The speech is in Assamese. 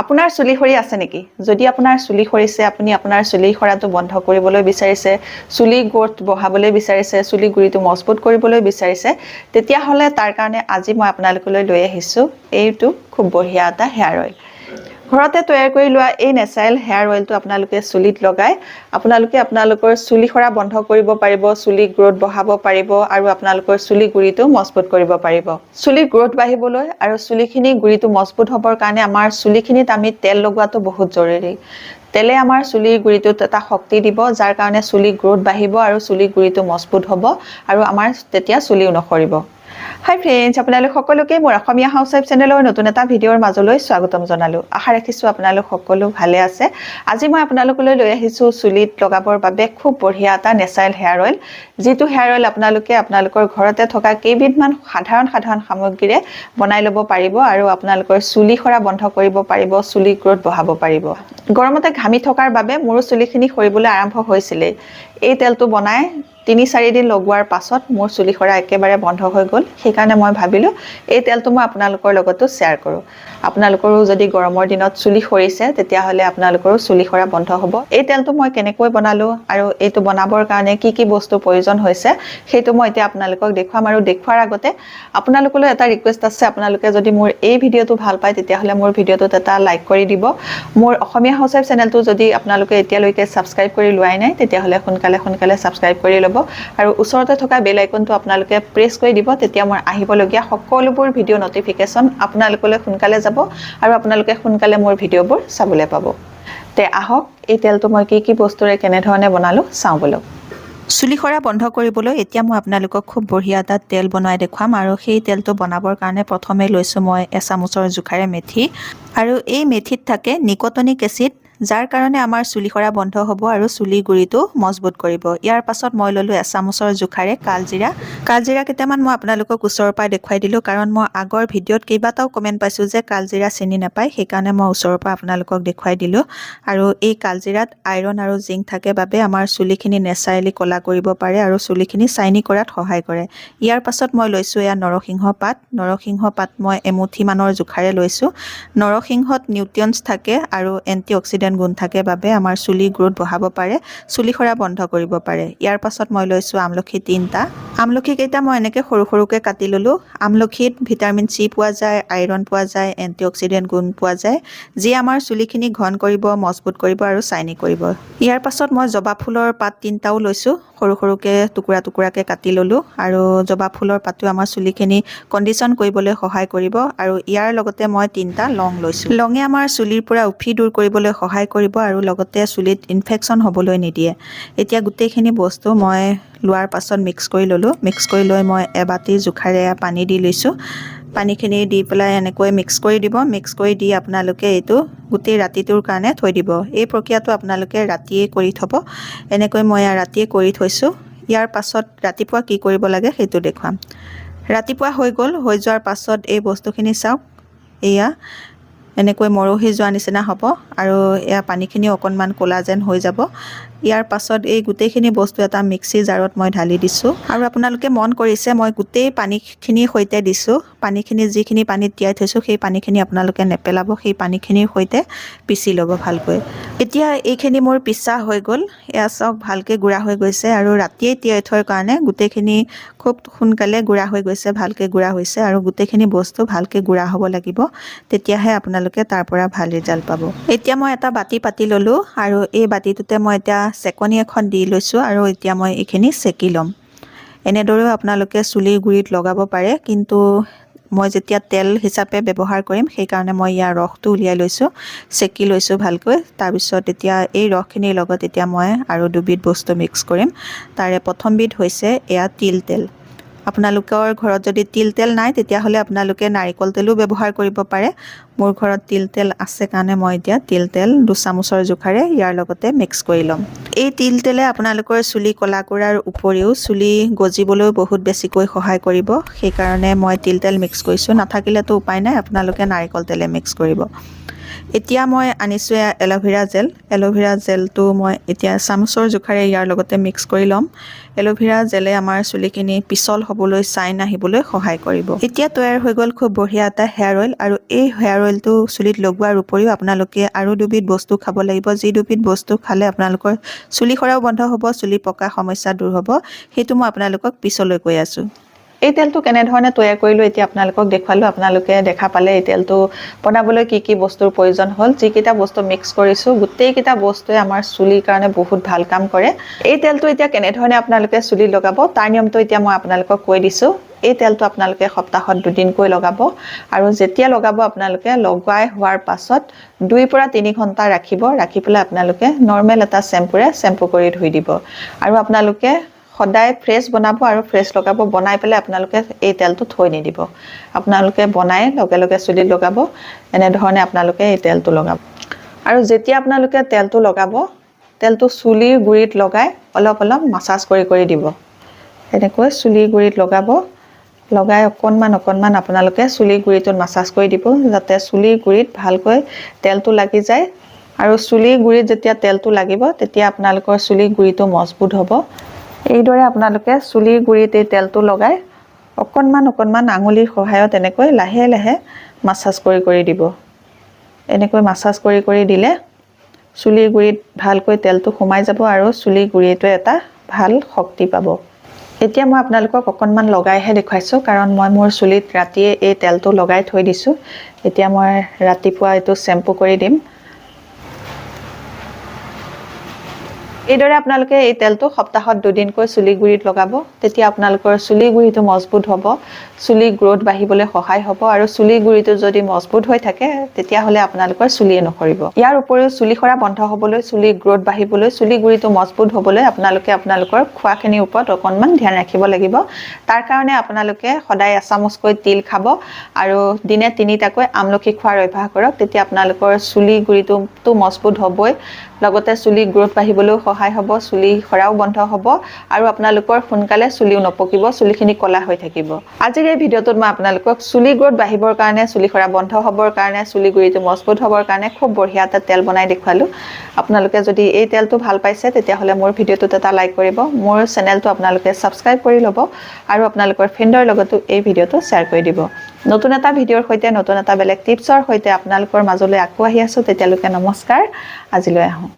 আপোনাৰ চুলি সৰি আছে নেকি? যদি আপোনাৰ চুলি সৰিছে আপুনি আপোনাৰ চুলি সৰাটো বন্ধ কৰিবলৈ বিচাৰিছে চুলি গ্ৰ'থ বঢ়াবলৈ বিচাৰিছে চুলি গুৰিটো মজবুত কৰিবলৈ বিচাৰিছে তেতিয়াহ'লে তাৰ কাৰণে আজি মই আপোনালোকলৈ লৈ আহিছোঁ। এইটো খুব বঢ়িয়া এটা হেয়াৰ অইল ঘৰতে তৈয়াৰ কৰি লোৱা এই নেচাৰেল হেয়াৰ অইলটো আপোনালোকে চুলিত লগাই আপোনালোকে আপোনালোকৰ চুলি সৰা বন্ধ কৰিব পাৰিব চুলি গ্ৰ'থ বঢ়াব পাৰিব আৰু আপোনালোকৰ চুলি গুৰিটো মজবুত কৰিব পাৰিব। চুলিৰ গ্ৰ'থ বাঢ়িবলৈ আৰু চুলিখিনি গুৰিটো মজবুত হ'বৰ কাৰণে আমাৰ চুলিখিনিত আমি তেল লগোৱাটো বহুত জৰুৰী। তেলে আমাৰ চুলিৰ গুৰিটোত এটা শক্তি দিব যাৰ কাৰণে চুলি গ্ৰ'থ বাঢ়িব আৰু চুলি গুৰিটো মজবুত হ'ব আৰু আমাৰ তেতিয়া চুলিও নসৰিব। হাই ফ্ৰেণ্ডছ আপোনালোক সকলোকে মোৰ অসমীয়া হাউচ ৱাইফ চেনেলৰ নতুন এটা ভিডিঅ'ৰ মাজলৈ স্বাগতম জনালোঁ। আশা ৰাখিছোঁ আপোনালোক সকলো ভালে আছে। আজি মই আপোনালোকলৈ লৈ আহিছোঁ চুলিত লগাবৰ বাবে খুব বঢ়িয়া এটা নেচাৰেল হেয়াৰ অইল যিটো হেয়াৰ অইল আপোনালোকে আপোনালোকৰ ঘৰতে থকা কেইবিধমান সাধাৰণ সাধাৰণ সামগ্ৰীৰে বনাই ল'ব পাৰিব আৰু আপোনালোকৰ চুলি সৰা বন্ধ কৰিব পাৰিব চুলি গ্ৰ'থ বঢ়াব পাৰিব। গৰমতে ঘামি থকাৰ বাবে মোৰো চুলিখিনি সৰিবলৈ আৰম্ভ হৈছিলেই এই তেলটো বনাই তিনি চাৰিদিন লগোৱাৰ পাছত মোৰ চুলি সৰা একেবাৰে বন্ধ হৈ গ'ল। সেইকাৰণে মই ভাবিলোঁ, এই তেলটো মই আপোনালোকৰ লগতো শ্বেয়াৰ কৰোঁ। আপোনালোকৰো যদি গৰমৰ দিনত চুলি সৰিছে, তেতিয়াহ'লে আপোনালোকৰো চুলি সৰা বন্ধ হ'ব। এই তেলটো মই কেনেকৈ বনালোঁ আৰু এইটো বনাবৰ কাৰণে কি কি বস্তুৰ প্ৰয়োজন হৈছে, সেইটো মই এতিয়া আপোনালোকক দেখুৱাম আৰু দেখুৱাৰ আগতে আপোনালোকলৈ এটা ৰিকুৱেষ্ট আছে। আপোনালোকে যদি মোৰ এই ভিডিঅ'টো ভালো পায়, তেতিয়াহ'লে মোৰ ভিডিঅ'টোত এটা লাইক কৰি দিব। মোৰ অসমীয়া হাউচ চেনেলটো যদি আপোনালোকে এতিয়ালৈকে ছাবস্ক্ৰাইব কৰি লোৱাই নাই, তেতিয়াহ'লে সোনকালে সোনকালে ছাবস্ক্ৰাইব কৰি ল'ব। আৰু ওচৰতে থকা বেল আইকনটো আপোনালোকে প্ৰেছ কৰি দিব তেতিয়া মোৰ আহিবলগীয়া সকলোবোৰ ভিডিঅ' ন'টিফিকেশ্যন আপোনালোকলৈ সোনকালে যাব আৰু আপোনালোকে সোনকালে মোৰ ভিডিঅ'বোৰ চাবলৈ পাব। তে আহক এই তেলটো মই কি কি বস্তুৰে কেনেধৰণে বনালোঁ চাওঁ বলক। চুলি সৰা বন্ধ কৰিবলৈ এতিয়া মই আপোনালোকক খুব বঢ়িয়া এটা তেল বনাই দেখুৱাম আৰু সেই তেলটো বনাবৰ কাৰণে প্ৰথমে লৈছোঁ মই এচামুচৰ জোখাৰে মেথি। আৰু এই মেথিত থাকে নিকটনিক এচিড যাৰ কাৰণে আমাৰ চুলি সৰা বন্ধ হ'ব আৰু চুলি গুৰিটো মজবুত কৰিব। ইয়াৰ পাছত মই ল'লোঁ এচামুচৰ জোখাৰে কালজিৰা। কালজিৰা কেইটামান মই আপোনালোকক ওচৰৰ পৰা দেখুৱাই দিলোঁ কাৰণ মই আগৰ ভিডিঅ'ত কেইবাটাও কমেণ্ট পাইছোঁ যে কালজিৰা চিনি নাপায় সেইকাৰণে মই ওচৰৰ পৰা আপোনালোকক দেখুৱাই দিলোঁ। আৰু এই কালজিৰাত আইৰণ আৰু জিংক থাকে বাবে আমাৰ চুলিখিনি নেচাৰেলি ক'লা কৰিব পাৰে আৰু চুলিখিনি চাইনি কৰাত সহায় কৰে। ইয়াৰ পাছত মই লৈছোঁ এয়া নৰসিংহ পাত। নৰসিংহ পাত মই এমুঠিমানৰ জোখাৰে লৈছোঁ। নৰসিংহত নিউট্ৰিয়নছ থাকে আৰু এণ্টি অক্সিডেণ্ট গুণ থাকে বাবে আমাৰ চুলি গ্ৰ'থ বঢ়াব পাৰে চুলি সৰা বন্ধ কৰিব পাৰে। ইয়াৰ পাছত মই লৈছোঁ আমলখি তিনিটা। আমলখি কেইটা মই এনেকৈ সৰু সৰুকৈ কাটি ল'লোঁ। আমলখিত ভিটামিন চি পোৱা যায় আইৰণ পোৱা যায় এণ্টি অক্সিডেণ্ট গুণ পোৱা যায় যি আমাৰ চুলিখিনি ঘন কৰিব মজবুত কৰিব আৰু চাইনি কৰিব। ইয়াৰ পাছত মই জবা ফুলৰ পাত তিনিটাও লৈছোঁ সৰু সৰুকৈ টুকুৰা টুকুৰাকৈ কাটি ল'লোঁ আৰু জবা ফুলৰ পাতো আমাৰ চুলিখিনি কণ্ডিশ্যন কৰিবলৈ সহায় কৰিব আৰু ইয়াৰ লগতে মই তিনিটা লং লৈছোঁ। লঙে আমাৰ চুলিৰ পৰা উফি দূৰ কৰিবলৈ সহায় কৰিব আৰু লগতে চুলিত ইনফেকশ্যন হ'বলৈ নিদিয়ে। এতিয়া গোটেইখিনি বস্তু মই লোৱাৰ পাছত মিক্স কৰি ল'লোঁ। মিক্স কৰি লৈ মই এবাটি জোখাৰে পানী দি লৈছোঁ। পানীখিনি দি পেলাই এনেকৈ মিক্স কৰি দিব। মিক্স কৰি দি আপোনালোকে এইটো গোটেই ৰাতিটোৰ কাৰণে থৈ দিব। এই প্ৰক্ৰিয়াটো আপোনালোকে ৰাতিয়ে কৰি থ'ব। এনেকৈ মই ৰাতিয়ে কৰি থৈছোঁ। ইয়াৰ পাছত ৰাতিপুৱা কি কৰিব লাগে সেইটো দেখুৱাম। ৰাতিপুৱা হৈ গ'ল। হৈ যোৱাৰ পাছত এই বস্তুখিনি চাওক। এয়া। এনেকৈ মৰহি যোৱা নিচিনা হ'ব আৰু এয়া পানীখিনি অকণমান ক'লা যেন হৈ যাব। ইয়াৰ পাছত এই গোটেইখিনি বস্তু এটা মিক্সি জাৰত মই ঢালি দিছোঁ। আৰু আপোনালোকে মন কৰিছে মই গোটেই পানীখিনিৰ সৈতে দিছোঁ। পানীখিনি যিখিনি পানীত তিয়াই থৈছোঁ সেই পানীখিনি আপোনালোকে নেপেলাব। সেই পানীখিনিৰ সৈতে পিচি ল'ব ভালকৈ। এতিয়া এইখিনি মোৰ পিচা হৈ গ'ল। এয়া চাওক ভালকৈ গুড়া হৈ গৈছে আৰু ৰাতিয়েই তিয়াই থোৱাৰ কাৰণে গোটেইখিনি খুব সোনকালে গুড়া হৈ গৈছে, ভালকৈ গুড়া হৈছে আৰু গোটেইখিনি বস্তু ভালকৈ গুড়া হ'ব লাগিব, তেতিয়াহে আপোনালোকে তাৰ পৰা ভালো ৰিজাল্ট পাব। এতিয়া মই এটা বাতি পাতি ল'লোঁ আৰু এই বাতিটোতে মই এতিয়া চেকনি এখন দি লৈছোঁ আৰু এতিয়া মই এইখিনি চেকি ল'ম। এনেদৰেও আপোনালোকে চুলিৰ গুৰিত লগাব পাৰে, কিন্তু মই যেতিয়া তেল হিচাপে ব্যৱহাৰ কৰিম সেইকাৰণে মই ইয়াৰ ৰসটো উলিয়াই লৈছোঁ চেকি লৈছোঁ ভালকৈ। তাৰপিছত এতিয়া এই ৰসখিনিৰ লগত এতিয়া মই আৰু দুবিধ বস্তু মিক্স কৰিম। তাৰে প্ৰথমবিধ হৈছে এয়া তিল তেল। আপোনালোকৰ ঘৰত যদি তিল তেল নাই তেতিয়াহ'লে আপোনালোকে নাৰিকল তেলো ব্যৱহাৰ কৰিব পাৰে। মোৰ ঘৰত তিল তেল আছে কাৰণে মই এতিয়া তিল তেল দুচামুচৰ জোখাৰে ইয়াৰ লগতে মিক্স কৰি ল'ম। এই তিল তেলে আপোনালোকৰ চুলি ক'লা কৰাৰ উপৰিও চুলি গজিবলৈও বহুত বেছিকৈ সহায় কৰিব। সেইকাৰণে মই তিল তেল মিক্স কৰিছোঁ। নাথাকিলেতো উপায় নাই আপোনালোকে নাৰিকল তেলে মিক্স কৰিব। এতিয়া মই আনিছোঁ এয়া এল'ভেৰা জেল। এল'ভেৰা জেলটো মই এতিয়া চামুচৰ জোখাৰে ইয়াৰ লগতে মিক্স কৰি ল'ম। এল'ভেৰা জেলে আমাৰ চুলিখিনি পিছল হ'বলৈ চাইন আহিবলৈ সহায় কৰিব। এতিয়া তৈয়াৰ হৈ গ'ল খুব বঢ়িয়া এটা হেয়াৰ অইল আৰু এই হেয়াৰ অইলটো চুলিত লগোৱাৰ উপৰিও আপোনালোকে আৰু দুবিধ বস্তু খাব লাগিব। যি দুবিধ বস্তু খালে আপোনালোকৰ চুলি সৰাও বন্ধ হ'ব চুলি পকা সমস্যা দূৰ হ'ব। সেইটো মই আপোনালোকক পিছলৈ কৈ আছোঁ। এই তেলটো কেনেধৰণে তৈয়াৰ কৰিলোঁ এতিয়া আপোনালোকক দেখুৱালোঁ। আপোনালোকে দেখা পালে এই তেলটো বনাবলৈ কি কি বস্তুৰ প্ৰয়োজন হ'ল। যিকেইটা বস্তু মিক্স কৰিছোঁ, গোটেইকেইটা বস্তুৱে আমাৰ চুলিৰ কাৰণে বহুত ভালো কাম কৰে। এই তেলটো এতিয়া কেনেধৰণে আপোনালোকে চুলি লগাব, তাৰ নিয়মটো এতিয়া মই আপোনালোকক কৈ দিছোঁ। এই তেলটো আপোনালোকে সপ্তাহত দুদিনকৈ লগাব আৰু যেতিয়া লগাব আপোনালোকে লগাই হোৱাৰ পাছত দুইৰ পৰা তিনি ঘণ্টা ৰাখিব। ৰাখি পেলাই আপোনালোকে নৰ্মেল এটা চেম্পুৰে চেম্পু কৰি ধুই দিব। আৰু আপোনালোকে সদায় ফ্ৰেছ বনাব আৰু ফ্ৰেছ লগাব বনাই পেলাই আপোনালোকে এই তেলটো থৈ নিদিব। আপোনালোকে বনাই লগে লগে চুলিত লগাব এনেধৰণে আপোনালোকে এই তেলটো লগাব। আৰু যেতিয়া আপোনালোকে তেলটো লগাব তেলটো চুলিৰ গুৰিত লগাই অলপ অলপ মাছাজ কৰি কৰি দিব। এনেকৈ চুলিৰ গুৰিত লগাব লগাই অকণমান অকণমান আপোনালোকে চুলিৰ গুৰিটোত মাছাজ কৰি দিব যাতে চুলিৰ গুৰিত ভালকৈ তেলটো লাগি যায়। আৰু চুলিৰ গুৰিত যেতিয়া তেলটো লাগিব তেতিয়া আপোনালোকৰ চুলিৰ গুৰিটো মজবুত হ'ব। এইদৰে আপোনালোকে চুলিৰ গুৰিত এই তেলটো লগাই অকণমান অকণমান আঙুলিৰ সহায়ত এনেকৈ লাহে লাহে মাছাজ কৰি কৰি দিব। এনেকৈ মাছাজ কৰি কৰি দিলে চুলিৰ গুৰিত ভালকৈ তেলটো সোমাই যাব আৰু চুলিৰ গুৰিটোৱে এটা ভাল শক্তি পাব। এতিয়া মই আপোনালোকক অকণমান লগাইহে দেখুৱাইছোঁ কাৰণ মই মোৰ চুলিত ৰাতিয়ে এই তেলটো লগাই থৈ দিছোঁ। এতিয়া মই ৰাতিপুৱা এইটো চেম্পু কৰি দিম। এইদৰে আপোনালোকে এই তেলটো সপ্তাহত দুদিনকৈ চুলি গুৰিত লগাব। তেতিয়া আপোনালোকৰ চুলি গুৰিটো মজবুত হ'ব চুলি গ্ৰ'থ বাঢ়িবলৈ সহায় হ'ব আৰু চুলি গুৰিটো যদি মজবুত হৈ থাকে তেতিয়াহ'লে আপোনালোকৰ চুলিয়ে নসৰিব। ইয়াৰ উপৰিও চুলি সৰা বন্ধ হ'বলৈ চুলি গ্ৰ'থ বাঢ়িবলৈ চুলি গুৰিটো মজবুত হ'বলৈ আপোনালোকে আপোনালোকৰ খোৱাখিনিৰ ওপৰত অকণমান ধ্যান ৰাখিব লাগিব। তাৰ কাৰণে আপোনালোকে সদায় এচামুচকৈ তিল খাব আৰু দিনে তিনিটাকৈ আমলখি খোৱাৰ অভ্যাস কৰক। তেতিয়া আপোনালোকৰ চুলি গুৰিটোতো মজবুত হ'বই। লগতে চুলি গ্ৰ'থ বাঢ়িবলৈও সহায় হ'ব চুলি সৰাও বন্ধ হ'ব আৰু আপোনালোকৰ সোনকালে চুলিও নপকিব চুলিখিনি ক'লা হৈ থাকিব। আজিৰ এই ভিডিঅ'টোত মই আপোনালোকক চুলি গ্ৰ'থ বাঢ়িবৰ কাৰণে চুলি সৰা বন্ধ হ'বৰ কাৰণে চুলি গুৰিটো মজবুত হ'বৰ কাৰণে খুব বঢ়িয়া এটা তেল বনাই দেখুৱালোঁ। আপোনালোকে যদি এই তেলটো ভাল পাইছে তেতিয়াহ'লে মোৰ ভিডিঅ'টোত এটা লাইক কৰিব মোৰ চেনেলটো আপোনালোকে ছাবস্ক্ৰাইব কৰি ল'ব আৰু আপোনালোকৰ ফ্ৰেণ্ডৰ লগতো এই ভিডিঅ'টো শ্বেয়াৰ কৰি দিব। নতুন এটা ভিডিঅ'ৰ সৈতে, নতুন এটা বেলেগ টিপছৰ সৈতে আপোনালোকৰ মাজলৈ আকৌ আহি আছোঁ। তেতিয়ালৈকে নমস্কাৰ। আজিলৈ আহোঁ।